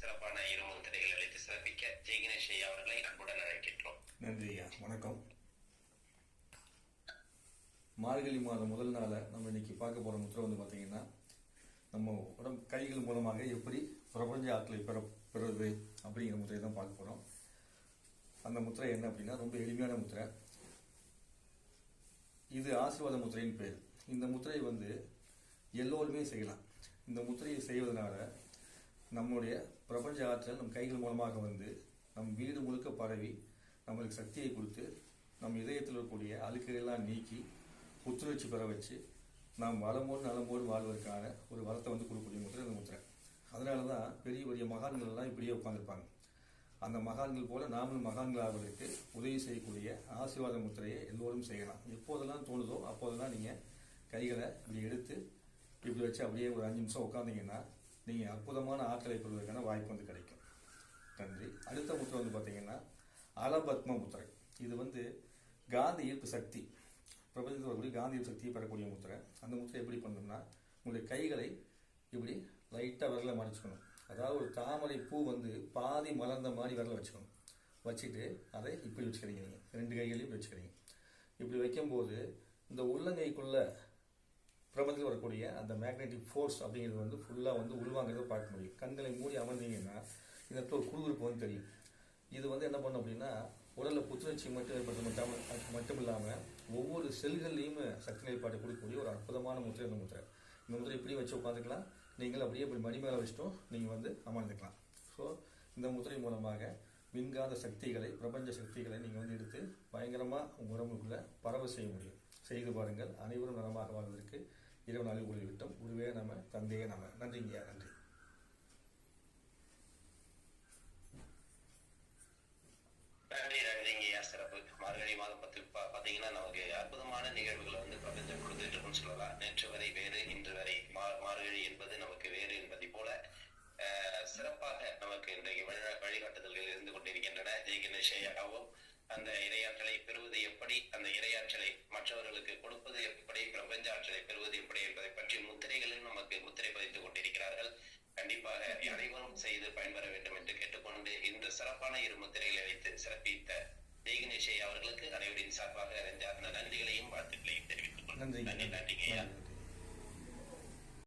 சிறப்பான இரு திரைகள் அழைத்து சிறப்பிக்க ஜெய் ஐயா அவர்களை அன்புடன் அழைக்கின்றோம். நன்றி ஐயா. வணக்கம். மார்கழி மாதம் முதல் நாளை நம்ம இன்னைக்கு பார்க்க போற முத்திரை வந்து பாத்தீங்கன்னா நம்ம உடம்பு கைகள் மூலமாக எப்படி பிரபஞ்ச ஆற்றலை பெற பெறுவது அப்படிங்கிற முத்திரையை தான் பார்க்க போறோம். அந்த முத்திரை என்ன அப்படின்னா ரொம்ப எளிமையான முத்திரை. இது ஆசீர்வாத முத்திரையின் பேர். இந்த முத்திரை வந்து எல்லோருமே செய்யலாம். இந்த முத்திரையை செய்வதனால நம்முடைய பிரபஞ்ச ஆற்றல் நம் கைகள் மூலமாக வந்து நம் வீடு முழுக்க பரவி நம்மளுக்கு சக்தியை கொடுத்து நம் இதயத்தில் இருக்கக்கூடிய அழுக்குகள்லாம் நீக்கி புத்துணர்ச்சி பெற வச்சு நாம் வளமோடு நலமோடு வாழ்வதற்கான ஒரு வளத்தை வந்து கொடுக்கக்கூடிய முத்திரை அந்த முத்திரை. அதனால தான் பெரிய பெரிய மகான்கள் எல்லாம் இப்படியே உட்காந்துருப்பாங்க அந்த மகான்கள் போல நாமளும் மகான்கள் ஆவதற்கு உதவி செய்யக்கூடிய ஆசீர்வாத முத்திரையை எல்லோரும் செய்யலாம். எப்போதெல்லாம் தோணுதோ அப்போதெல்லாம் நீங்கள் கைகளை இப்படி எடுத்து இப்படி வச்சு அப்படியே ஒரு அஞ்சு நிமிஷம் உட்காந்தீங்கன்னா நீங்கள் அற்புதமான ஆற்றலை பெறுவதற்கான வாய்ப்பு வந்து கிடைக்கும். நன்றி. அடுத்த முத்திரை வந்து பார்த்தீங்கன்னா அலபத்ம முத்திரை. இது வந்து காந்தி ஈர்ப்பு சக்தி. பிரபஞ்சத்தில் வரக்கூடிய காந்தி ஈர்ப்பு சக்தியை பெறக்கூடிய முத்திரை. அந்த முத்திரை எப்படி பண்ணணும்னா உங்களுடைய கைகளை இப்படி லைட்டாக விரல மடிச்சுக்கணும். அதாவது ஒரு தாமரை பூ வந்து பாதி மலர்ந்த மாதிரி விரல வச்சுக்கணும். வச்சுட்டு அதை இப்படி வச்சுக்கிறீங்க நீங்கள் ரெண்டு கைகளையும் இப்படி வச்சுக்கிறீங்க இப்படி வைக்கும்போது இந்த உள்ளங்கைக்குள்ளே பிரபஞ்சத்தில் வரக்கூடிய அந்த மேக்னெட்டிக் ஃபோர்ஸ் அப்படிங்கிறது வந்து ஃபுல்லாக வந்து உள்வாங்கிறத பார்க்க முடியும். கண்களை மூடி அமர்ந்தீங்கன்னா இந்த இடத்துல ஒரு குறுகுறுப்பு வந்து தெரியும். இது வந்து என்ன பண்ணும் அப்படின்னா உடலில் புத்துணர்ச்சி மட்டும் ஏற்படுத்த மட்டும் மட்டும் இல்லாமல் ஒவ்வொரு செல்கள்லையும் சக்தி நிலைப்பாட்டை கொடுக்கக்கூடிய ஒரு அற்புதமான முத்திரை இந்த முத்திரை. இந்த முத்திரை இப்படி வச்சு உட்காந்துக்கலாம் நீங்கள் அப்படியே இப்படி மணி மேலே வச்சுட்டும் நீங்கள் வந்து அமர்ந்துக்கலாம். ஸோ இந்த முத்திரை மூலமாக மின்காந்த சக்திகளை பிரபஞ்ச சக்திகளை நீங்கள் வந்து எடுத்து பயங்கரமாக உங்கள் உடம்புக்குள்ளே பரவ செய்ய முடியும். செய்து பாருங்கள். அனைவரும் நலமாக வாழ்வதற்கு இரவு நாளில் ஒளி உருவே நம்ம தந்தையே நம்ம நன்றிங்கய்யா நன்றி. நன்றி சிறப்பு. மார்கழி மாதம் பத்தி நமக்கு அற்புதமான நிகழ்வுகளை வந்து பிரபஞ்சம் கொடுத்துட்டு இருக்குன்னு சொல்லலாம் நேற்று வரை வேறு இன்று வரை மா- மார்கழி என்பது நமக்கு வேறு என்பதை போல அஹ், சிறப்பாக நமக்கு இன்றைக்கு வழி- வழிகாட்டுதல்கள் இருந்து கொண்டிருக்கின்றன. ஜெய் அந்த இரையாற்றலை பெறுவது எப்படி அந்த மற்றவர்களுக்கு கொடுப்பது எப்படி பிரபஞ்ச ஆற்றலை பெறுவது எப்படி என்பதை பற்றி முத்திரைகளில் நமக்கு முத்திரை பதித்துக் கொண்டிருக்கிறார்கள். கண்டிப்பாக அனைவரும் செய்து பயன்பெற வேண்டும் என்று கேட்டுக்கொண்டு இந்த சிறப்பான இரு முத்திரைகளை வைத்து சிறப்பித்த ஜெய்கணேஷ் அவர்களுக்கு அனைவரின் சார்பாக நன்றிகளையும் வாழ்த்துக்களையும் தெரிவித்துக் கொள்கிறேன். நன்றி நன்றிங்க